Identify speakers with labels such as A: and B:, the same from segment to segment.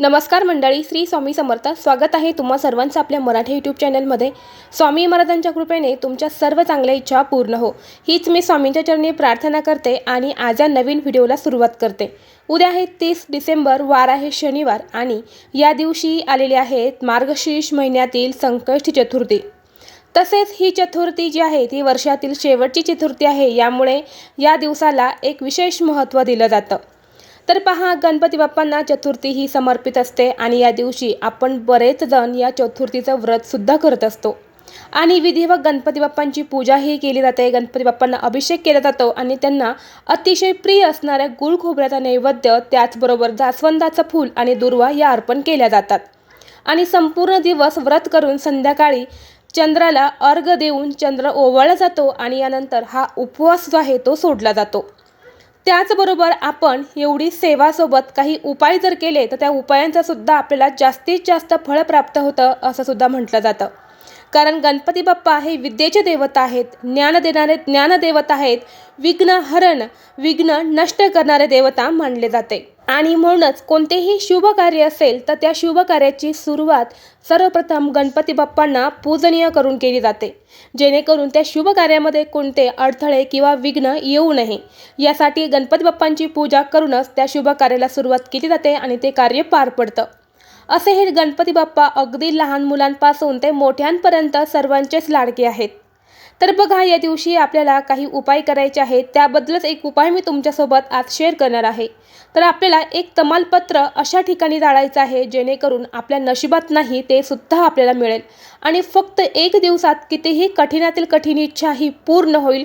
A: नमस्कार मंडळी श्री स्वामी समर्थ. स्वागत आहे तुम्हा सर्वांचं आपल्या मराठी यूट्यूब चॅनलमध्ये. स्वामी महाराजांच्या कृपेने तुमच्या सर्व चांगल्या इच्छा पूर्ण हो. हीच मी स्वामींच्या चरणी प्रार्थना करते आणि आज या नवीन व्हिडिओला सुरुवात करते. उद्या आहे तीस डिसेंबर वार आहे शनिवार आणि या दिवशी आलेले आहेत मार्गशीर्ष महिन्यातील संकष्टी चतुर्थी. तसेच ही चतुर्थी जी आहे ती वर्षातील शेवटची चतुर्थी आहे यामुळे या दिवसाला एक विशेष महत्त्व दिलं जातं. तर पहा गणपती बाप्पांना चतुर्थी ही समर्पित असते आणि या दिवशी आपण बरेच जण या चतुर्थीचं व्रतसुद्धा करत असतो. आणि विधिवत गणपती बाप्पांची पूजाही केली जाते. गणपती बाप्पांना अभिषेक केला जातो आणि त्यांना अतिशय प्रिय असणाऱ्या गुळ खोबऱ्याचा नैवेद्य त्याचबरोबर जास्वंदाचं फूल आणि दुर्वा या अर्पण केल्या जातात. आणि संपूर्ण दिवस व्रत करून संध्याकाळी चंद्राला अर्घ देऊन चंद्र ओवाळला जातो आणि यानंतर हा उपवास जो आहे तो सोडला जातो. त्याचबरोबर आपण एवढी सेवासोबत काही उपाय जर केले तर त्या उपायांचा सुद्धा आपल्याला जास्तीत जास्त फळ प्राप्त होतं असं सुद्धा म्हटलं जातं. कारण गणपती बाप्पा हे विद्येचे देवता आहेत ज्ञान देणारे ज्ञानदेवता आहेत. विघ्न हरण विघ्न नष्ट करणारे देवता मानले जाते. आणि म्हणूनच कोणतेही शुभ कार्य असेल तर त्या शुभ कार्याची सुरुवात सर्वप्रथम गणपती बाप्पांना पूजनीय करून केली जाते. जेणेकरून त्या शुभ कार्यामध्ये कोणते अडथळे किंवा विघ्न येऊ नये. यासाठी गणपती बाप्पांची पूजा करूनच त्या शुभ कार्याला सुरुवात केली जाते आणि ते कार्य पार पडतं. असे हे गणपती बाप्पा अगदी लहान मुलांपासून ते मोठ्यांपर्यंत सर्वांचेच लाडके आहेत. तर बघा या दिवशी आपल्याला काही उपाय करायचे आहेत त्याबद्दलच एक उपाय मी तुमच्यासोबत आज शेअर करणार आहे. तर आपल्याला एक तमालपत्र अशा ठिकाणी जाळायचं आहे जेणेकरून आपल्या नशिबात नाही ते सुद्धा आपल्याला मिळेल. आणि फक्त एक दिवसात कितीही कठीणातील कठीण इच्छा ही पूर्ण होईल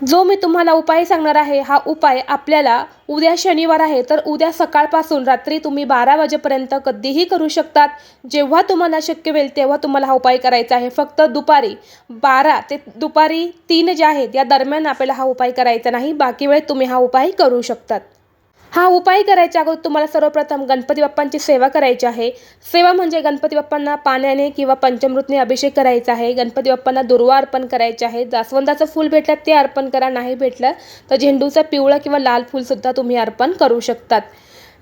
A: जो मी तुम्हाला उपाय सांगणार आहे हा उपाय आपल्याला उद्या शनिवार आहे तर उद्या सकाळपासून रात्री तुम्ही बारा वाजेपर्यंत कधीही करू शकतात. जेव्हा तुम्हाला शक्य होईल तेव्हा तुम्हाला हा उपाय करायचा आहे. फक्त दुपारी बारा ते दुपारी तीन जे आहेत या दरम्यान आपल्याला हा उपाय करायचा नाही. बाकी वेळेत तुम्ही हा उपाय करू शकतात. हा उपाय करायच्या अगोदर तुम्हाला सर्वप्रथम गणपती बाप्पांची सेवा करायची आहे. सेवा म्हणजे गणपती बाप्पांना पाण्याने किंवा पंचमृतने अभिषेक करायचा आहे. गणपती बाप्पांना दुर्वा अर्पण करायचे आहे. जास्वंदाचं फूल भेटलं ते अर्पण करा. नाही भेटलं तर झेंडूचं पिवळं किंवा लाल फूलसुद्धा तुम्ही अर्पण करू शकतात.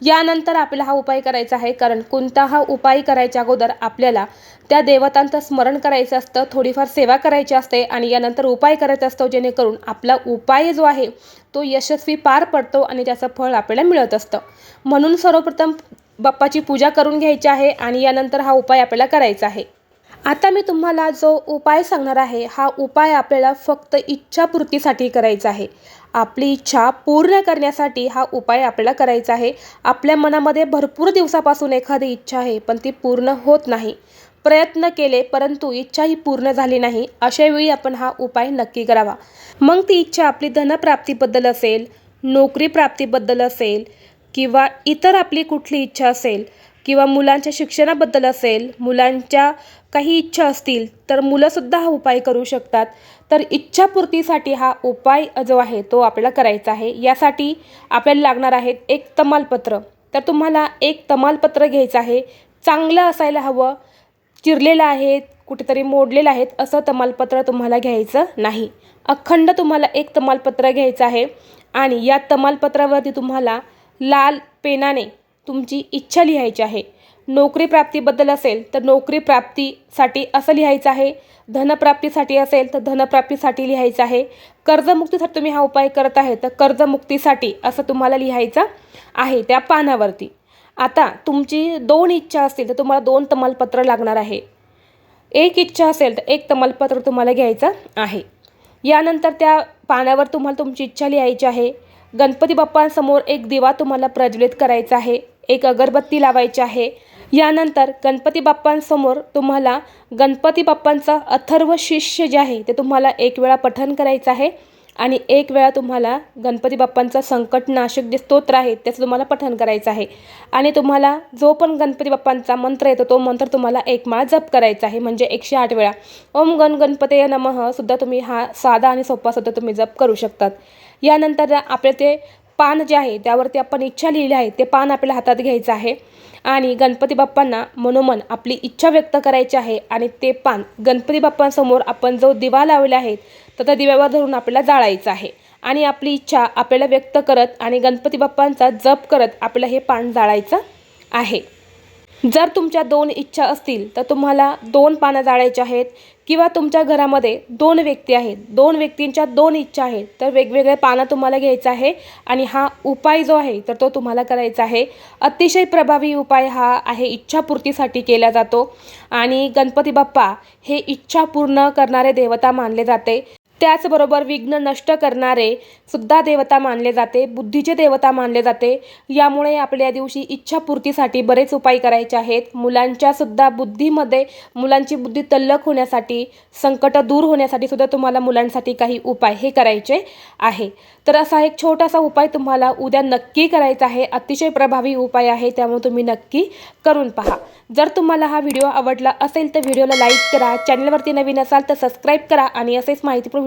A: यानंतर आपल्याला हा उपाय करायचा आहे कारण कोणता हा उपाय करायच्या अगोदर आपल्याला त्या देवतांचं स्मरण करायचं असतं थोडीफार सेवा करायची असते आणि यानंतर उपाय करायचा असतो जेणेकरून आपला उपाय जो आहे तो यशस्वी पार पडतो आणि त्याचं फळ आपल्याला मिळत असतं. म्हणून सर्वप्रथम बाप्पाची पूजा करून घ्यायची आहे आणि यानंतर हा उपाय आपल्याला करायचा आहे. आता मी तुम्हाला जो उपाय सांगणार आहे हा उपाय आपल्याला फक्त इच्छापूर्तीसाठी करायचा आहे. आपली इच्छा पूर्ण करण्यासाठी हा उपाय आपल्याला करायचा आहे. आपल्या मनामध्ये भरपूर दिवसापासून एखादी इच्छा आहे पण ती पूर्ण होत नाही. प्रयत्न केले परंतु इच्छा ही पूर्ण झाली नाही अशावेळी आपण हा उपाय नक्की करावा. मग ती इच्छा आपली धनप्राप्तीबद्दल असेल नोकरी प्राप्तीबद्दल असेल किंवा इतर आपली कुठली इच्छा असेल किंवा मुलांच्या शिक्षणाबद्दल असेल मुलांच्या काही इच्छा असतील तर मुलंसुद्धा हा उपाय करू शकतात. तर इच्छापूर्तीसाठी हा उपाय जो आहे तो आपल्याला करायचा आहे. यासाठी आपल्याला लागणार आहेत एक तमालपत्र. तर तुम्हाला एक तमालपत्र घ्यायचं आहे. चांगलं असायला हवं चिरलेलं आहे कुठेतरी मोडलेलं आहेत असं तमालपत्र तुम्हाला घ्यायचं नाही. अखंड तुम्हाला एक तमालपत्र घ्यायचं आहे. आणि या तमालपत्रावरती तुम्हाला लाल पेनाने तुमची इच्छा लिहायची आहे. नोकरी प्राप्तीबद्दल असेल तर नोकरी प्राप्तीसाठी असं लिहायचं आहे. धनप्राप्तीसाठी असेल तर धनप्राप्तीसाठी लिहायचं आहे. कर्जमुक्तीसाठी तुम्ही हा उपाय करत आहे तर कर्जमुक्तीसाठी असं तुम्हाला लिहायचं आहे त्या पानावरती. आता तुमची दोन इच्छा असतील तर तुम्हाला दोन तमालपत्र लागणार आहे. एक इच्छा असेल तर एक तमालपत्र तुम्हाला घ्यायचं आहे. यानंतर त्या पानावर तुम्हाला तुमची इच्छा लिहायची आहे. गणपती बाप्पांसमोर एक दिवा तुम्हाला प्रज्वलित करायचा आहे. एक अगरबत्ती लावायची आहे. यानंतर गणपती बाप्पांसमोर तुम्हाला गणपती बाप्पांचं अथर्व शिष्य जे आहे ते तुम्हाला एक वेळा पठण करायचं आहे आणि एक वेळा तुम्हाला गणपती बाप्पांचा संकटनाशक जे स्तोत्र आहे त्याचं तुम्हाला पठण करायचं आहे. आणि तुम्हाला जो पण गणपती बाप्पांचा मंत्र येतो तो मंत्र तुम्हाला एक माळ जप करायचा आहे म्हणजे एकशे आठ वेळा. ओम गण गणपतय नमः सुद्धा तुम्ही हा साधा आणि सोपा सुद्धा तुम्ही जप करू शकतात. यानंतर आपले ते पान जे आहे त्यावरती आपण इच्छा लिहिली आहे ते पान आपल्या हातात घ्यायचं आहे. आणि गणपती बाप्पांना मनोमन आपली इच्छा व्यक्त करायची आहे आणि ते पान गणपती बाप्पांसमोर आपण जो दिवा लावला आहे तर त्या दिव्यावर धरून आपल्याला जाळायचं आहे. आणि आपली इच्छा आपल्याला व्यक्त करत आणि गणपती बाप्पांचा जप करत आपल्याला हे पान जाळायचं आहे. जर तुमच्या दोन इच्छा असतील तर तुम्हाला दोन पानं जाळायची आहेत किंवा तुमच्या घरामध्ये दोन व्यक्ती आहेत. दोन व्यक्तींच्या दोन इच्छा आहेत तर वेगवेगळे पानं तुम्हाला घ्यायचं आहे आणि हा उपाय जो आहे तर तो तुम्हाला करायचा आहे. अतिशय प्रभावी उपाय हा आहे इच्छापूर्तीसाठी केला जातो. आणि गणपती बाप्पा हे इच्छा पूर्ण करणारे देवता मानले जाते. त्याचबरोबर विघ्न नष्ट करणारे सुद्धा देवता मानले जाते बुद्धीचे देवता मानले जाते. यामुळे आपल्या दिवशी इच्छापूर्तीसाठी बरेच उपाय करायचे आहेत. मुलांच्या सुद्धा बुद्धीमध्ये मुलांची बुद्धी तल्लख होण्यासाठी संकट दूर होण्यासाठी सुद्धा तुम्हाला मुलांसाठी काही उपाय हे करायचे आहे. तर असा एक छोटासा उपाय तुम्हाला उद्या नक्की करायचा आहे. अतिशय प्रभावी उपाय आहे त्यामुळे तुम्ही नक्की करून पहा. जर तुम्हाला हा व्हिडिओ आवडला असेल तर व्हिडिओला लाईक करा चॅनलवरती नवीन असाल तर सबस्क्राईब करा आणि असेच माहितीपूर्ण